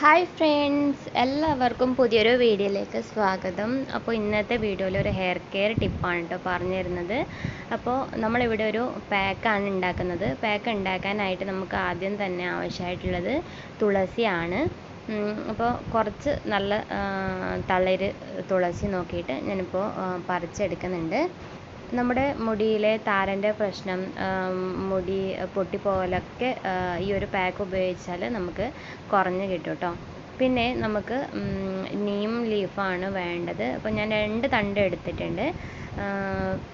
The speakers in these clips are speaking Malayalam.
ഹായ് ഫ്രണ്ട്സ് എല്ലാവർക്കും പുതിയൊരു വീഡിയോയിലേക്ക് സ്വാഗതം. അപ്പോൾ ഇന്നത്തെ വീഡിയോയിൽ ഒരു ഹെയർ കെയർ ടിപ്പാണ് കേട്ടോ പറഞ്ഞു തരുന്നത് അപ്പോൾ നമ്മളിവിടെ ഒരു പാക്കാണ് ഉണ്ടാക്കുന്നത്. പാക്ക് ഉണ്ടാക്കാനായിട്ട് നമുക്ക് ആദ്യം തന്നെ ആവശ്യമായിട്ടുള്ളത് തുളസിയാണ്. അപ്പോൾ കുറച്ച് നല്ല തളിര് തുളസി നോക്കിയിട്ട് ഞാനിപ്പോൾ പറിച്ചെടുക്കുന്നുണ്ട്. നമ്മുടെ മുടിയിലെ താരന്റെ പ്രശ്നം മുടി പൊട്ടിപ്പോകലൊക്കെ ഈ ഒരു പാക്ക് ഉപയോഗിച്ചാൽ നമുക്ക് കുറഞ്ഞ് കിട്ടും കേട്ടോ പിന്നെ നമുക്ക് നീം ലീഫാണ് വേണ്ടത്. അപ്പോൾ ഞാൻ രണ്ട് തണ്ട് എടുത്തിട്ടുണ്ട്.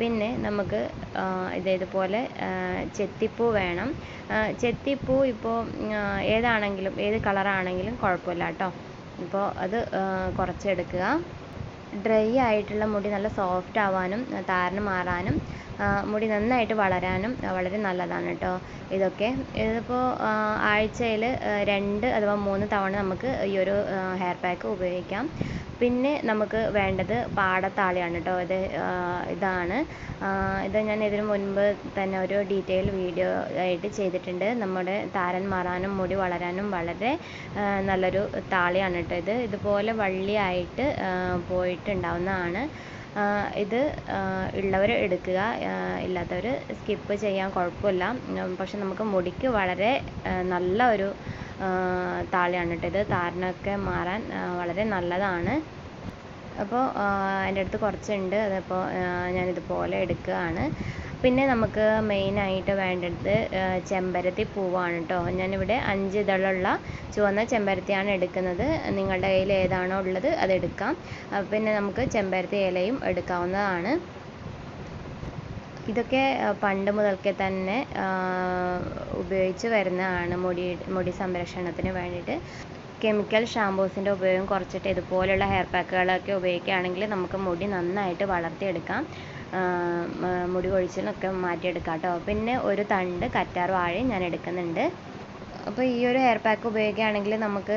പിന്നെ നമുക്ക് ഇതേതുപോലെ ചെത്തിപ്പൂ വേണം. ചെത്തിപ്പൂ ഇപ്പോൾ ഏതാണെങ്കിലും ഏത് കളറാണെങ്കിലും കുഴപ്പമില്ല കേട്ടോ ഇപ്പോൾ അത് കുറച്ച് കുറച്ചെടുക്കുക. ഡ്രൈ ആയിട്ടുള്ള മുടി നല്ല സോഫ്റ്റ് ആവാനും താരൻ മാറാനും മുടി നന്നായിട്ട് വളരാനും വളരെ നല്ലതാണ് കേട്ടോ ഇതൊക്കെ. ഇതിപ്പോൾ ആഴ്ചയിൽ രണ്ട് അഥവാ മൂന്ന് തവണ നമുക്ക് ഈ ഒരു ഹെയർ പാക്ക് ഉപയോഗിക്കാം. പിന്നെ നമുക്ക് വേണ്ടത് പാടത്താളിയാണ് കേട്ടോ ഇത് ഇതാണ്. ഇത് ഞാൻ ഇതിനു മുൻപ് തന്നെ ഒരു ഡീറ്റെയിൽ വീഡിയോ ആയിട്ട് ചെയ്തിട്ടുണ്ട്. നമ്മുടെ താരൻ മാറാനും മുടി വളരാനും വളരെ നല്ലൊരു താളിയാണ് കേട്ടോ ഇത്. ഇതുപോലെ വള്ളിയായിട്ട് പോയിട്ടുണ്ടാവുന്നതാണ്. ഇത് ഉള്ളവർ എടുക്കുക. ഇല്ലാത്തവർ സ്കിപ്പ് ചെയ്യാൻ കുഴപ്പമില്ല. പക്ഷെ നമുക്ക് മുടിക്ക് വളരെ നല്ല ഒരു താളിയാണ് കേട്ടോ ഇത്. താരനൊക്കെ മാറാൻ വളരെ നല്ലതാണ്. അപ്പോൾ എന്റെ അടുത്ത് കുറച്ചുണ്ട്. അതപ്പോൾ ഞാനിതുപോലെ എടുക്കുകയാണ്. പിന്നെ നമുക്ക് മെയിനായിട്ട് വേണ്ടത് ചെമ്പരത്തി പൂവാണ് കേട്ടോ ഞാനിവിടെ അഞ്ച് ഇതളുള്ള ചുവന്ന ചെമ്പരത്തിയാണ് എടുക്കുന്നത്. നിങ്ങളുടെ കയ്യിൽ ഏതാണോ ഉള്ളത് അതെടുക്കാം പിന്നെ നമുക്ക് ചെമ്പരത്തി ഇലയും എടുക്കാവുന്നതാണ്. ഇതൊക്കെ പണ്ട് മുതൽക്കേ തന്നെ ഉപയോഗിച്ച് വരുന്നതാണ് മുടി മുടി സംരക്ഷണത്തിന് വേണ്ടിയിട്ട്. കെമിക്കൽ ഷാംപൂസിന്റെ ഉപയോഗം കുറച്ചിട്ട് ഇതുപോലുള്ള ഹെയർ പാക്കുകളൊക്കെ ഉപയോഗിക്കുകയാണെങ്കിൽ നമുക്ക് മുടി നന്നായിട്ട് വളർത്തിയെടുക്കാം. മുടി കൊഴിച്ചിലൊക്കെ മാറ്റിയെടുക്കാം കേട്ടോ പിന്നെ ഒരു തണ്ട് കറ്റാർ വാഴയും ഞാൻ എടുക്കുന്നുണ്ട്. അപ്പോൾ ഈ ഒരു ഹെയർ പാക്ക് ഉപയോഗിക്കുകയാണെങ്കിൽ നമുക്ക്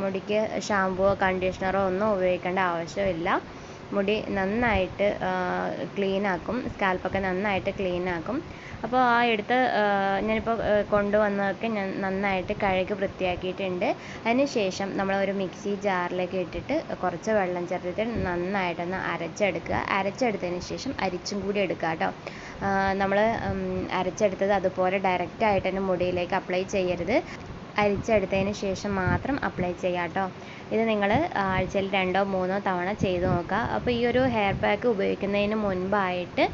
മുടിക്ക് ഷാമ്പുവോ കണ്ടീഷണറോ ഒന്നും ഉപയോഗിക്കേണ്ട ആവശ്യമില്ല. മുടി നന്നായിട്ട് ക്ലീൻ ആക്കും സ്കാൽപ്പൊക്കെ നന്നായിട്ട് ക്ലീൻ ആക്കും അപ്പോൾ ആ എടുത്ത് ഞാനിപ്പോൾ കൊണ്ടുവന്നതൊക്കെ ഞാൻ നന്നായിട്ട് കഴുകി വൃത്തിയാക്കിയിട്ടുണ്ട്. അതിന് ശേഷം നമ്മൾ ഒരു മിക്സി ജാറിലേക്ക് ഇട്ടിട്ട് കുറച്ച് വെള്ളം ചേർത്തിട്ട് നന്നായിട്ടൊന്ന് അരച്ചെടുക്കുക. അരച്ചെടുത്തതിന് ശേഷം അരിച്ചും കൂടി എടുക്കുക കേട്ടോ. നമ്മൾ അരച്ചെടുത്തത് അതുപോലെ ഡയറക്റ്റ് ആയിട്ട് തന്നെ മുടിയിലേക്ക് അപ്ലൈ ചെയ്യരുത്. അരിച്ചെടുത്തതിന് ശേഷം മാത്രം അപ്ലൈ ചെയ്യുക കേട്ടോ ഇത് നിങ്ങൾ ആഴ്ചയിൽ രണ്ടോ മൂന്നോ തവണ ചെയ്ത് നോക്കുക. അപ്പോൾ ഈ ഒരു ഹെയർ പാക്ക് ഉപയോഗിക്കുന്നതിന് മുൻപായിട്ട്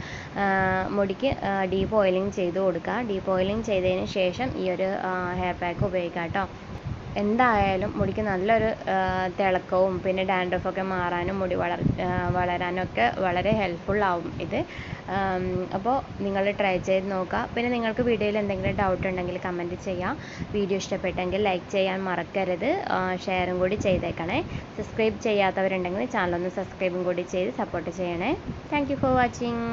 മുടിക്ക് ഡീപ്പ് ഓയിലിംഗ് ചെയ്ത് കൊടുക്കുക. ഡീപ്പ് ഓയിലിംഗ് ചെയ്തതിന് ശേഷം ഈ ഒരു ഹെയർ പാക്ക് ഉപയോഗിക്കുക കേട്ടോ എന്തായാലും മുടിക്ക് നല്ലൊരു തിളക്കവും പിന്നെ ഡാൻഡ്രഫൊക്കെ മാറാനും മുടി വളർ വളരാനൊക്കെ വളരെ ഹെൽപ്ഫുൾ ആവും ഇത്. അപ്പോൾ നിങ്ങൾ ട്രൈ ചെയ്ത് നോക്കുക പിന്നെ നിങ്ങൾക്ക് വീഡിയോയിൽ എന്തെങ്കിലും ഡൗട്ട് ഉണ്ടെങ്കിൽ കമന്റ് ചെയ്യാം. വീഡിയോ ഇഷ്ടപ്പെട്ടെങ്കിൽ ലൈക്ക് ചെയ്യാൻ മറക്കരുത്. ഷെയറും കൂടി ചെയ്തേക്കണേ. സബ്സ്ക്രൈബ് ചെയ്യാത്തവരുണ്ടെങ്കിൽ ചാനൽ ഒന്ന് സബ്സ്ക്രൈബും കൂടി ചെയ്ത് സപ്പോർട്ട് ചെയ്യണേ. Thank for watching